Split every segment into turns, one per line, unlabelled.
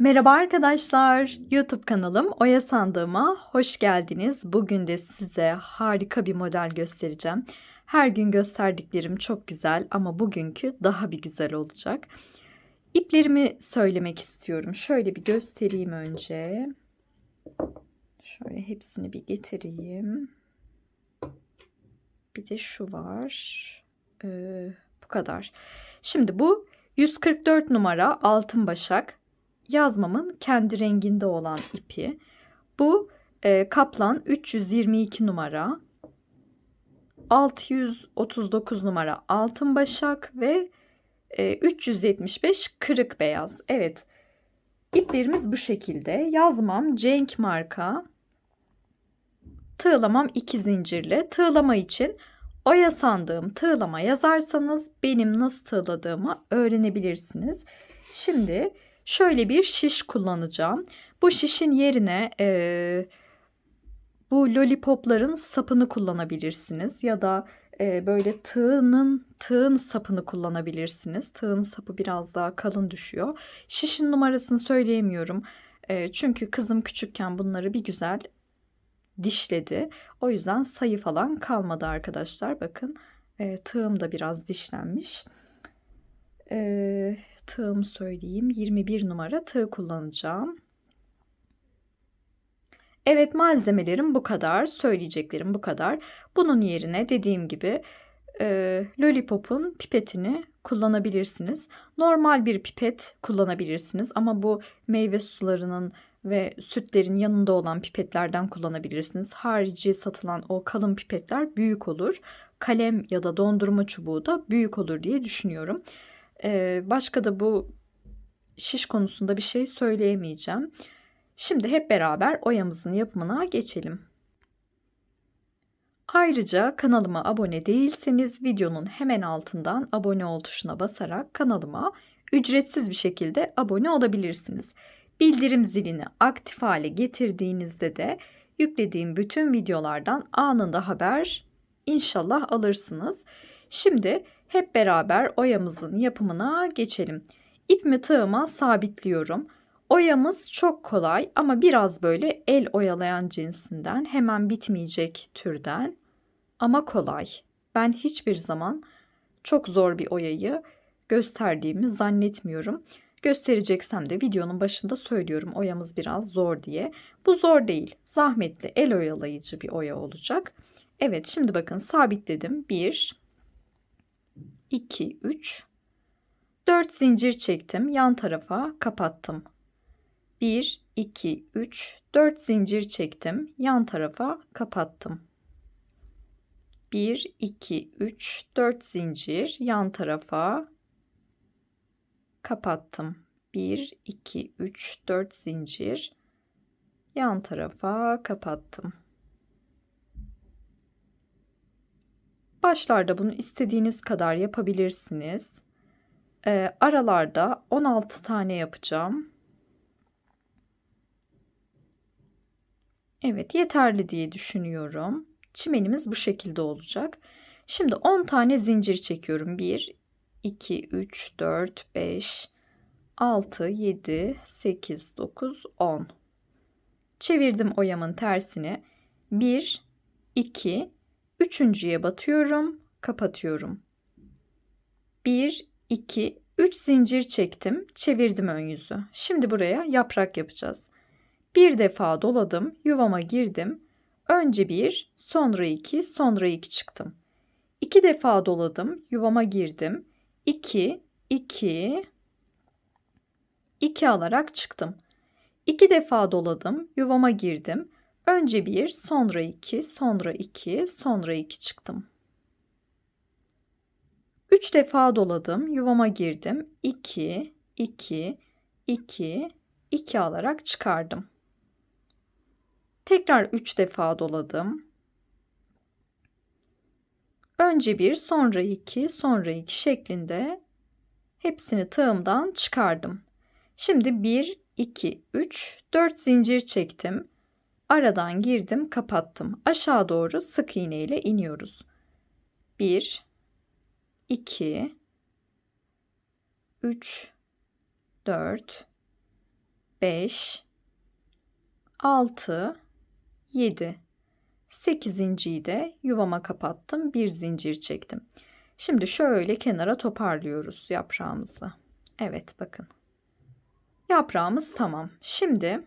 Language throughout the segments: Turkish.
Merhaba arkadaşlar. YouTube kanalım Oya Sandığıma hoş geldiniz. Bugün de size harika bir model göstereceğim. Her gün gösterdiklerim çok güzel ama bugünkü daha bir güzel olacak. İplerimi söylemek istiyorum. Şöyle bir göstereyim önce. Şöyle hepsini bir getireyim. Bir de şu var. Ee, bu kadar. Şimdi bu 144 numara altın başak yazmamın kendi renginde olan ipi. Bu e, kaplan 322 numara. 639 numara altın başak ve e, 375 kırık beyaz. Evet. İplerimiz bu şekilde. Yazmam Cenk marka. Tığlamam iki zincirli. Tığlama için oya sandığım tığlama yazarsanız benim nasıl tığladığımı öğrenebilirsiniz. Şimdi şöyle bir şiş kullanacağım. Bu şişin yerine e, bu lollipopların sapını kullanabilirsiniz ya da e, böyle tığının tığın sapını kullanabilirsiniz. Tığın sapı biraz daha kalın düşüyor. Şişin numarasını söyleyemiyorum. E, çünkü kızım küçükken bunları bir güzel dişledi. O yüzden sayı falan kalmadı arkadaşlar. Bakın e, tığım da biraz dişlenmiş. E, tığımı söyleyeyim. 21 numara tığ kullanacağım. Evet malzemelerim bu kadar. Söyleyeceklerim bu kadar. Bunun yerine dediğim gibi e, Lollipop'un pipetini kullanabilirsiniz. Normal bir pipet kullanabilirsiniz ama bu meyve sularının ve sütlerin yanında olan pipetlerden kullanabilirsiniz. Harici satılan o kalın pipetler büyük olur. Kalem ya da dondurma çubuğu da büyük olur diye düşünüyorum. Başka da bu şiş konusunda bir şey söyleyemeyeceğim. Şimdi hep beraber oyamızın yapımına geçelim. Ayrıca kanalıma abone değilseniz videonun hemen altından abone ol tuşuna basarak kanalıma ücretsiz bir şekilde abone olabilirsiniz. Bildirim zilini aktif hale getirdiğinizde de yüklediğim bütün videolardan anında haber inşallah alırsınız. Şimdi hep beraber oyamızın yapımına geçelim. İpimi tığıma sabitliyorum. Oyamız çok kolay ama biraz böyle el oyalayan cinsinden hemen bitmeyecek türden ama kolay. Ben hiçbir zaman çok zor bir oyayı gösterdiğimi zannetmiyorum. Göstereceksem de videonun başında söylüyorum oyamız biraz zor diye. Bu zor değil. Zahmetli el oyalayıcı bir oya olacak. Evet şimdi bakın sabitledim. 1 2 3 4 zincir çektim. Yan tarafa kapattım. 1 2 3 4 zincir çektim. Yan tarafa kapattım. 1 2 3 4 zincir yan tarafa kapattım. 1 2 3 4 zincir yan tarafa kapattım. Başlarda bunu istediğiniz kadar yapabilirsiniz. Ee, aralarda 16 tane yapacağım. Evet yeterli diye düşünüyorum. Çimenimiz bu şekilde olacak. Şimdi 10 tane zincir çekiyorum. 1, 2, 3, 4, 5, 6, 7, 8, 9, 10. Çevirdim oyamın tersini. 1, 2, üçüncüye batıyorum, kapatıyorum. 1, 2, 3 zincir çektim, çevirdim ön yüzü. Şimdi buraya yaprak yapacağız. Bir defa doladım, yuvama girdim. Önce bir, sonra iki, sonra iki çıktım. İki defa doladım, yuvama girdim. 2, 2, 2 alarak çıktım. İki defa doladım, yuvama girdim. Önce bir, sonra iki, sonra iki, sonra iki çıktım. Üç defa doladım, yuvama girdim. 2, 2, 2, 2 alarak çıkardım. Tekrar üç defa doladım. Önce bir, sonra iki, sonra iki şeklinde hepsini tığımdan çıkardım. Şimdi 1, 2, 3, 4 zincir çektim. Aradan girdim, kapattım. Aşağı doğru sık iğne ile iniyoruz. 1 2 3 4 5 6 7 8.yi de yuvama kapattım. Bir zincir çektim. Şimdi şöyle kenara toparlıyoruz yaprağımızı. Evet bakın. Yaprağımız tamam. Şimdi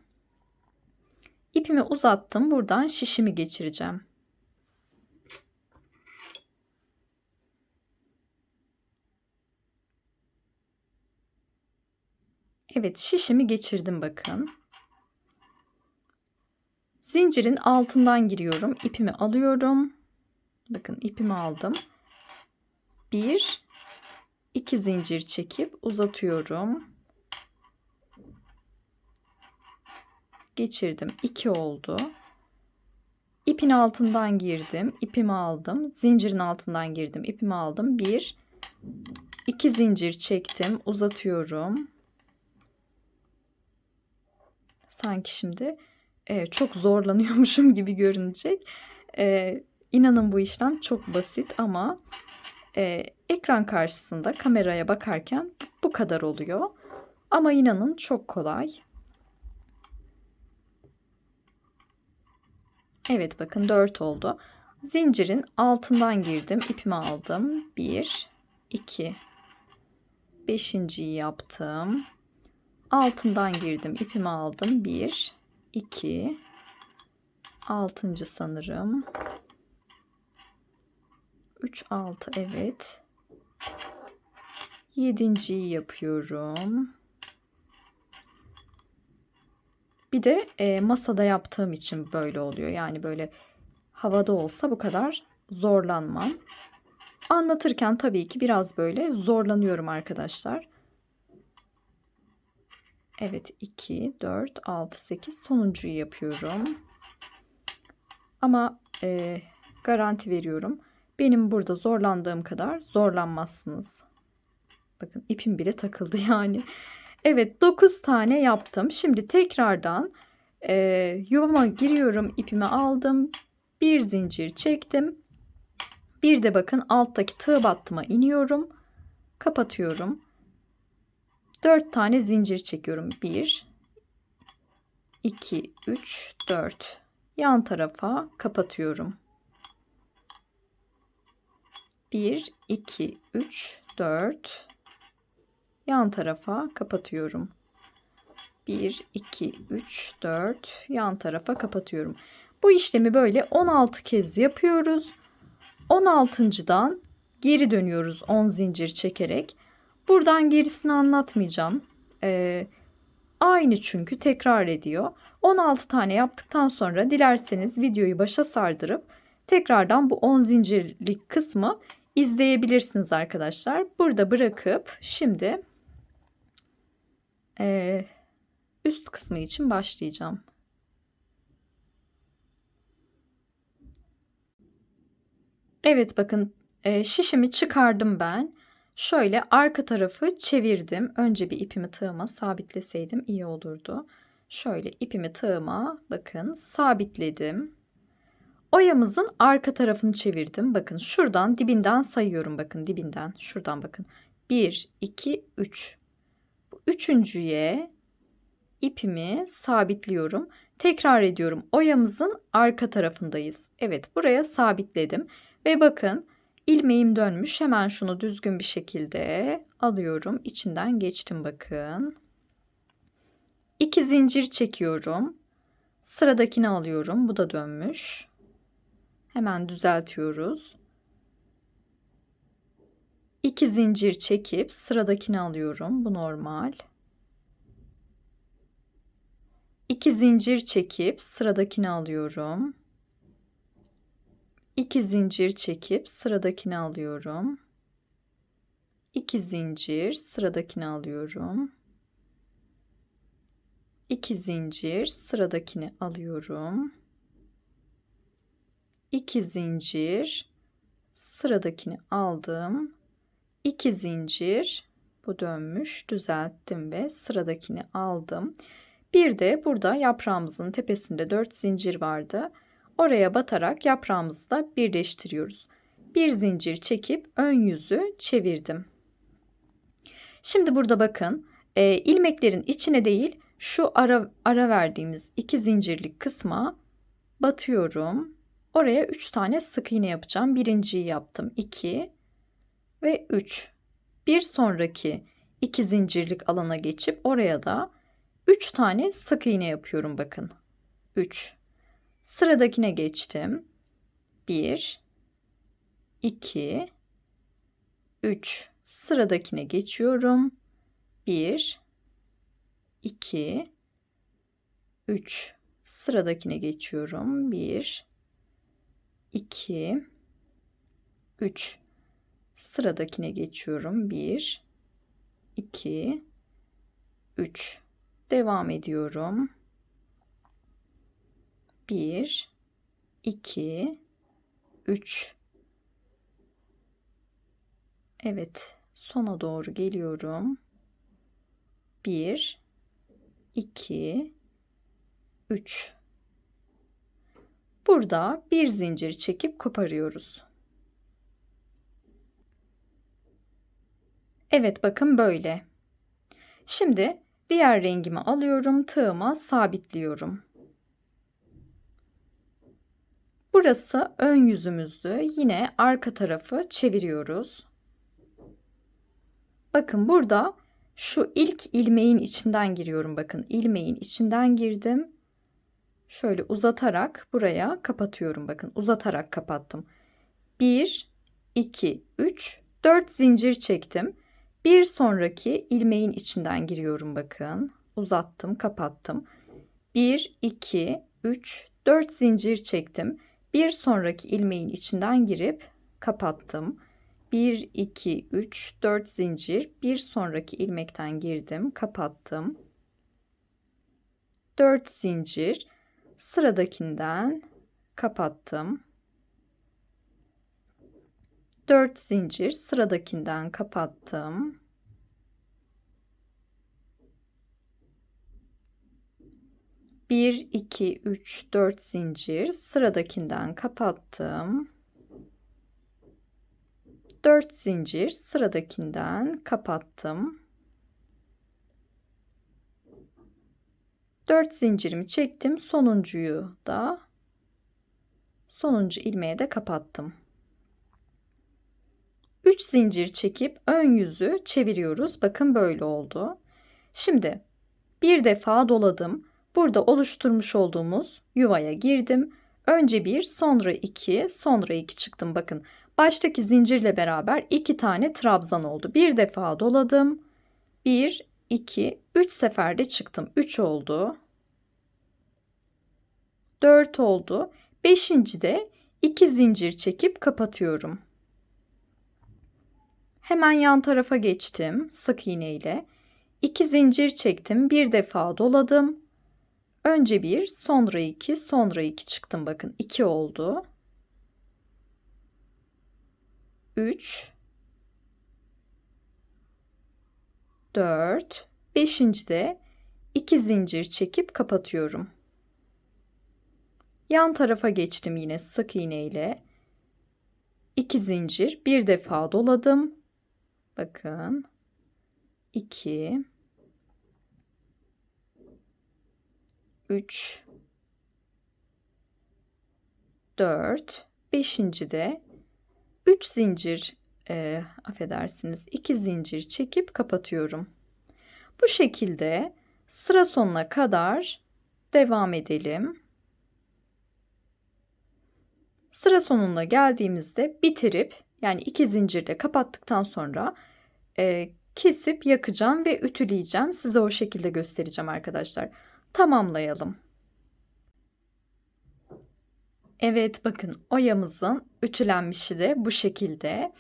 ipimi uzattım. Buradan şişimi geçireceğim. Evet şişimi geçirdim bakın. Zincirin altından giriyorum. İpimi alıyorum. Bakın ipimi aldım. Bir, iki zincir çekip uzatıyorum. Geçirdim. 2 oldu. İpin altından girdim. ipimi aldım. Zincirin altından girdim. ipimi aldım. 1 2 zincir çektim. Uzatıyorum. Sanki şimdi e, çok zorlanıyormuşum gibi görünecek. E, inanın bu işlem çok basit ama e, ekran karşısında kameraya bakarken bu kadar oluyor. Ama inanın çok kolay. Evet bakın 4 oldu. Zincirin altından girdim. ipimi aldım. 1, 2, 5.yi yaptım. Altından girdim. ipimi aldım. 1, 2, 6. sanırım. 3, 6 evet. 7.yi yapıyorum. Bir de e, masada yaptığım için böyle oluyor. Yani böyle havada olsa bu kadar zorlanmam. Anlatırken tabii ki biraz böyle zorlanıyorum arkadaşlar. Evet 2, 4, 6, 8 sonuncuyu yapıyorum. Ama e, garanti veriyorum. Benim burada zorlandığım kadar zorlanmazsınız. Bakın ipim bile takıldı yani. Evet 9 tane yaptım. Şimdi tekrardan e, yuvama giriyorum. ipimi aldım. Bir zincir çektim. Bir de bakın alttaki tığ battıma iniyorum. Kapatıyorum. 4 tane zincir çekiyorum. 1 2 3 4 yan tarafa kapatıyorum. 1 2 3 4 yan tarafa kapatıyorum. 1 2 3 4 yan tarafa kapatıyorum. Bu işlemi böyle 16 kez yapıyoruz. 16.dan geri dönüyoruz 10 zincir çekerek. Buradan gerisini anlatmayacağım. Ee, aynı çünkü tekrar ediyor. 16 tane yaptıktan sonra dilerseniz videoyu başa sardırıp tekrardan bu 10 zincirlik kısmı izleyebilirsiniz arkadaşlar. Burada bırakıp şimdi e, üst kısmı için başlayacağım. Evet bakın e, şişimi çıkardım ben. Şöyle arka tarafı çevirdim. Önce bir ipimi tığıma sabitleseydim iyi olurdu. Şöyle ipimi tığıma bakın sabitledim. Oyamızın arka tarafını çevirdim. Bakın şuradan dibinden sayıyorum bakın dibinden. Şuradan bakın. 1, 2, 3. Üçüncüye ipimi sabitliyorum. Tekrar ediyorum. Oyamızın arka tarafındayız. Evet buraya sabitledim. Ve bakın ilmeğim dönmüş. Hemen şunu düzgün bir şekilde alıyorum. İçinden geçtim bakın. İki zincir çekiyorum. Sıradakini alıyorum. Bu da dönmüş. Hemen düzeltiyoruz. İki zincir çekip sıradakini alıyorum. Bu normal. İki zincir çekip sıradakini alıyorum. 2 zincir çekip sıradakini alıyorum. 2 zincir sıradakini alıyorum. 2 zincir sıradakini alıyorum. 2 zincir sıradakini aldım. 2 zincir bu dönmüş düzelttim ve sıradakini aldım. Bir de burada yaprağımızın tepesinde 4 zincir vardı. Oraya batarak yaprağımızı da birleştiriyoruz. Bir zincir çekip ön yüzü çevirdim. Şimdi burada bakın e, ilmeklerin içine değil şu ara, ara verdiğimiz iki zincirlik kısma batıyorum. Oraya 3 tane sık iğne yapacağım. Birinciyi yaptım. 2 ve 3. Bir sonraki iki zincirlik alana geçip oraya da 3 tane sık iğne yapıyorum bakın. 3. Sıradakine geçtim. 1 2 3 sıradakine geçiyorum. 1 2 3 sıradakine geçiyorum. 1 2 3 sıradakine geçiyorum. 1 2 3 devam ediyorum. 1 2 3 Evet, sona doğru geliyorum. 1 2 3 Burada bir zincir çekip koparıyoruz. Evet bakın böyle. Şimdi diğer rengimi alıyorum, tığıma sabitliyorum. Burası ön yüzümüzdü. Yine arka tarafı çeviriyoruz. Bakın burada şu ilk ilmeğin içinden giriyorum. Bakın ilmeğin içinden girdim. Şöyle uzatarak buraya kapatıyorum. Bakın uzatarak kapattım. 1, 2, 3, 4 zincir çektim. Bir sonraki ilmeğin içinden giriyorum bakın. Uzattım, kapattım. 1, 2, 3, 4 zincir çektim. Bir sonraki ilmeğin içinden girip kapattım. 1, 2, 3, 4 zincir. Bir sonraki ilmekten girdim, kapattım. 4 zincir. Sıradakinden kapattım. 4 zincir sıradakinden kapattım. Bir, iki, üç, dört zincir sıradakinden kapattım. 4 zincir sıradakinden kapattım. 4 zincirimi çektim. Sonuncuyu da sonuncu ilmeğe de kapattım. 3 zincir çekip ön yüzü çeviriyoruz. Bakın böyle oldu. Şimdi bir defa doladım. Burada oluşturmuş olduğumuz yuvaya girdim. Önce bir, sonra iki, sonra iki çıktım. Bakın baştaki zincirle beraber iki tane trabzan oldu. Bir defa doladım. Bir, iki, üç seferde çıktım. Üç oldu. Dört oldu. Beşinci de iki zincir çekip kapatıyorum. Hemen yan tarafa geçtim sık iğne ile. 2 zincir çektim. Bir defa doladım. Önce bir, sonra iki, sonra iki çıktım. Bakın iki oldu. 3 4 5. de 2 zincir çekip kapatıyorum. Yan tarafa geçtim yine sık iğne ile. 2 zincir bir defa doladım. Bakın. 2 3 4 5. de 3 zincir e, affedersiniz 2 zincir çekip kapatıyorum. Bu şekilde sıra sonuna kadar devam edelim. Sıra sonuna geldiğimizde bitirip yani iki zincirle kapattıktan sonra e, kesip yakacağım ve ütüleyeceğim. Size o şekilde göstereceğim arkadaşlar. Tamamlayalım. Evet bakın oyamızın ütülenmişi de bu şekilde.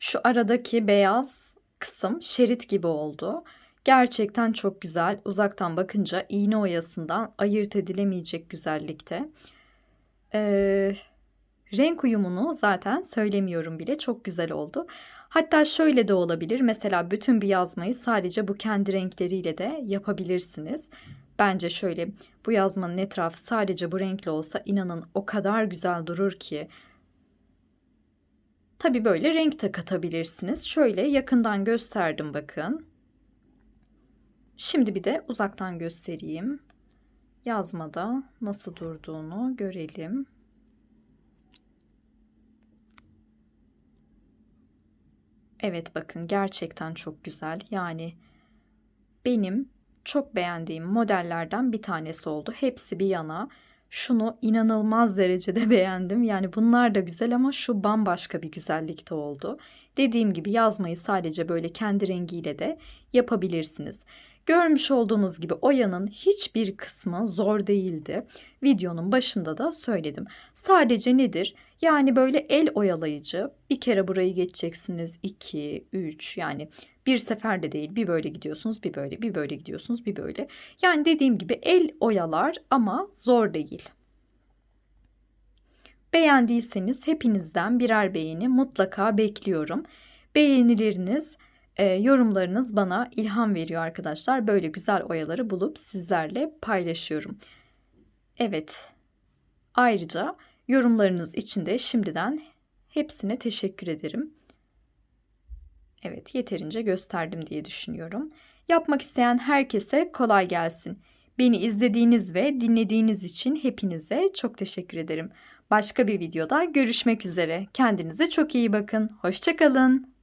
Şu aradaki beyaz kısım şerit gibi oldu. Gerçekten çok güzel. Uzaktan bakınca iğne oyasından ayırt edilemeyecek güzellikte. Ee, renk uyumunu zaten söylemiyorum bile. Çok güzel oldu. Hatta şöyle de olabilir. Mesela bütün bir yazmayı sadece bu kendi renkleriyle de yapabilirsiniz. Bence şöyle bu yazmanın etrafı sadece bu renkli olsa inanın o kadar güzel durur ki. Tabi böyle renk de katabilirsiniz. Şöyle yakından gösterdim bakın. Şimdi bir de uzaktan göstereyim. Yazmada nasıl durduğunu görelim. Evet bakın gerçekten çok güzel. Yani benim çok beğendiğim modellerden bir tanesi oldu. Hepsi bir yana. Şunu inanılmaz derecede beğendim. Yani bunlar da güzel ama şu bambaşka bir güzellikte oldu. Dediğim gibi yazmayı sadece böyle kendi rengiyle de yapabilirsiniz. Görmüş olduğunuz gibi oyanın hiçbir kısmı zor değildi. Videonun başında da söyledim. Sadece nedir? Yani böyle el oyalayıcı. Bir kere burayı geçeceksiniz. 2, 3 yani bir seferde değil. Bir böyle gidiyorsunuz, bir böyle, bir böyle gidiyorsunuz, bir böyle. Yani dediğim gibi el oyalar ama zor değil. Beğendiyseniz hepinizden birer beğeni mutlaka bekliyorum. Beğenileriniz, e, yorumlarınız bana ilham veriyor arkadaşlar. Böyle güzel oyaları bulup sizlerle paylaşıyorum. Evet. Ayrıca yorumlarınız için de şimdiden hepsine teşekkür ederim. Evet, yeterince gösterdim diye düşünüyorum. Yapmak isteyen herkese kolay gelsin. Beni izlediğiniz ve dinlediğiniz için hepinize çok teşekkür ederim. Başka bir videoda görüşmek üzere. Kendinize çok iyi bakın. Hoşçakalın.